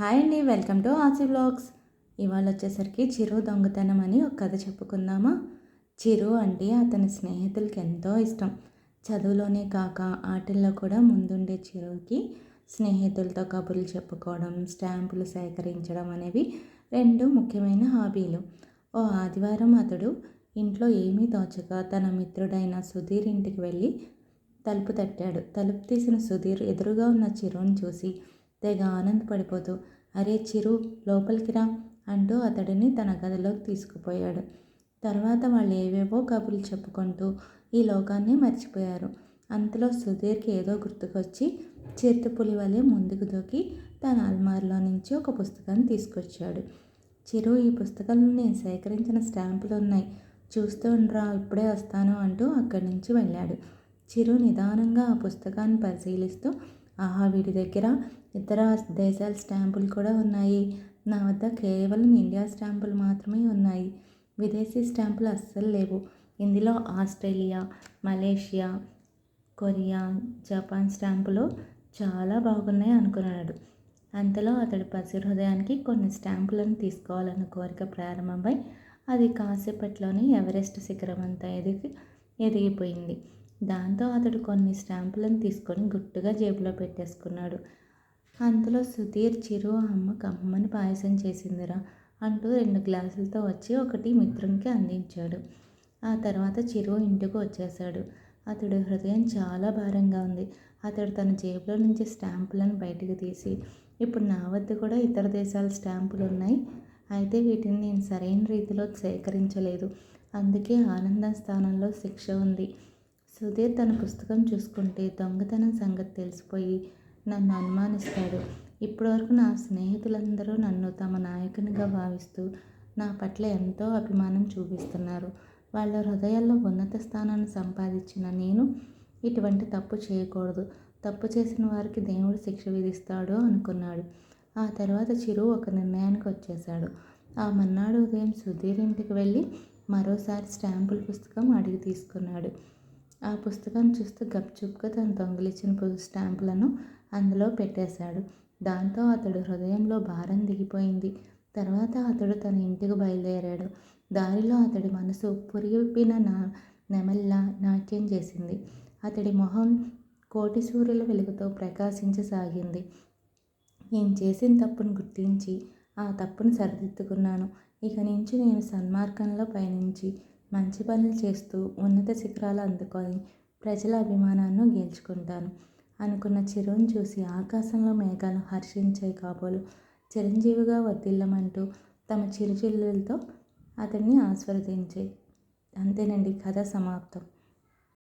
Hi అండి welcome to ఆసి blogs ఇవాళ వచ్చేసరికి చిరు దొంగతనం అని ఒక కథ చెప్పుకుందామా? చిరు అంటే అతని స్నేహితులకి ఎంతో ఇష్టం. చదువులోనే కాక ఆటల్లో కూడా ముందుండే చిరుకి స్నేహితులతో కబుర్లు చెప్పుకోవడం స్టాంపులు సేకరించడం అనేవి రెండు ముఖ్యమైన హాబీలు. ఓ ఆదివారం అతడు ఇంట్లో ఏమీ తోచక తన మిత్రుడైన సుధీర్ ఇంటికి వెళ్ళి తలుపు తట్టాడు. తలుపు తీసిన సుధీర్ ఎదురుగా ఉన్న చిరుని చూసి తెగ ఆనందపడిపోతూ అరే చిరు లోపలికి రా అంటూ అతడిని తన గదిలోకి తీసుకుపోయాడు. తర్వాత వాళ్ళు ఏవేవో కబుర్లు చెప్పుకుంటూ ఈ లోకాన్ని మర్చిపోయారు. అంతలో సుధీర్కి ఏదో గుర్తుకొచ్చి చిరుతపులి వలె ముందుకు దూకి తన అల్మార్లో నుంచి ఒక పుస్తకాన్ని తీసుకొచ్చాడు. చిరు ఈ పుస్తకంలో నేను సేకరించిన స్టాంపులు ఉన్నాయి. చూస్తూ ఉండరా ఇప్పుడే వస్తాను అంటూ అక్కడి నుంచి వెళ్ళాడు. చిరు నిదానంగా ఆ పుస్తకాన్ని పరిశీలిస్తూ ఆహా వీటి దగ్గర ఇతర దేశాల స్టాంపులు కూడా ఉన్నాయి. నా వద్ద కేవలం ఇండియా స్టాంపులు మాత్రమే ఉన్నాయి. విదేశీ స్టాంపులు అస్సలు లేవు. ఇందులో ఆస్ట్రేలియా మలేషియా కొరియా జపాన్ స్టాంపులు చాలా బాగున్నాయి అనుకున్నాడు. అంతలో అతడి పసి హృదయానికి కొన్ని స్టాంపులను తీసుకోవాలన్న కోరిక ప్రారంభమై అది కాసేపట్లోనే ఎవరెస్ట్ శిఖరం అంతా ఎదిగి ఎదిగిపోయింది. దాంతో అతడు కొన్ని స్టాంపులను తీసుకొని గుట్టుగా జేబులో పెట్టేసుకున్నాడు. అంతలో సుధీర్ చిరు అమ్మ కమ్మని పాయసం చేసిందిరా అంటూ రెండు గ్లాసులతో వచ్చి ఒకటి మిత్రునికి అందించాడు. ఆ తర్వాత చిరు ఇంటికి వచ్చేశాడు. అతడు హృదయం చాలా భారంగా ఉంది. అతడు తన జేబులో నుంచి స్టాంపులను బయటకు తీసి ఇప్పుడు నా వద్ద కూడా ఇతర దేశాల స్టాంపులు ఉన్నాయి. అయితే వీటిని నేను సరైన రీతిలో సేకరించలేదు. అందుకే ఆనంద స్థానంలో శిక్ష ఉంది. సుధీర్ తన పుస్తకం చూసుకుంటే దొంగతనం సంగతి తెలిసిపోయి నన్ను అనుమానిస్తాడు. ఇప్పటివరకు నా స్నేహితులందరూ నన్ను తమ నాయకునిగా భావిస్తూ నా పట్ల ఎంతో అభిమానం చూపిస్తున్నారు. వాళ్ళ హృదయాల్లో ఉన్నత స్థానాన్ని సంపాదించిన నేను ఇటువంటి తప్పు చేయకూడదు. తప్పు చేసిన వారికి దేవుడు శిక్ష విధిస్తాడు అనుకున్నాడు. ఆ తర్వాత చిరు ఒక నిర్ణయానికి వచ్చేశాడు. ఆ మన్నాడు ఉదయం సుధీర్ ఇంటికి వెళ్ళి మరోసారి స్టాంపుల పుస్తకం అడిగి తీసుకున్నాడు. ఆ పుస్తకం చూస్తూ గప్చుప్గా తను దొంగిలించిన స్టాంపులను అందులో పెట్టేశాడు. దాంతో అతడు హృదయంలో భారం దిగిపోయింది. తర్వాత అతడు తన ఇంటికి బయలుదేరాడు. దారిలో అతడి మనసు పురిగిపిన నా నెమల్లా నాట్యం చేసింది. అతడి మొహం కోటి సూర్యుల వెలుగుతో ప్రకాశించసాగింది. నేను చేసిన తప్పును గుర్తించి ఆ తప్పును సరిదిద్దుకున్నాను. ఇక నుంచి నేను సన్మార్గంలో పయనించి మంచి పనులు చేస్తూ ఉన్నత శిఖరాలు అందుకొని ప్రజల అభిమానాన్ని గెలుచుకుంటాను అనుకున్న చిరుని చూసి ఆకాశంలో మేఘాలు హర్షించే కాబోలు చిరంజీవిగా వర్ధిల్లమంటూ తమ చిరుచిల్లులతో అతన్ని ఆస్వాదించాయి అంతేనండి కథ సమాప్తం.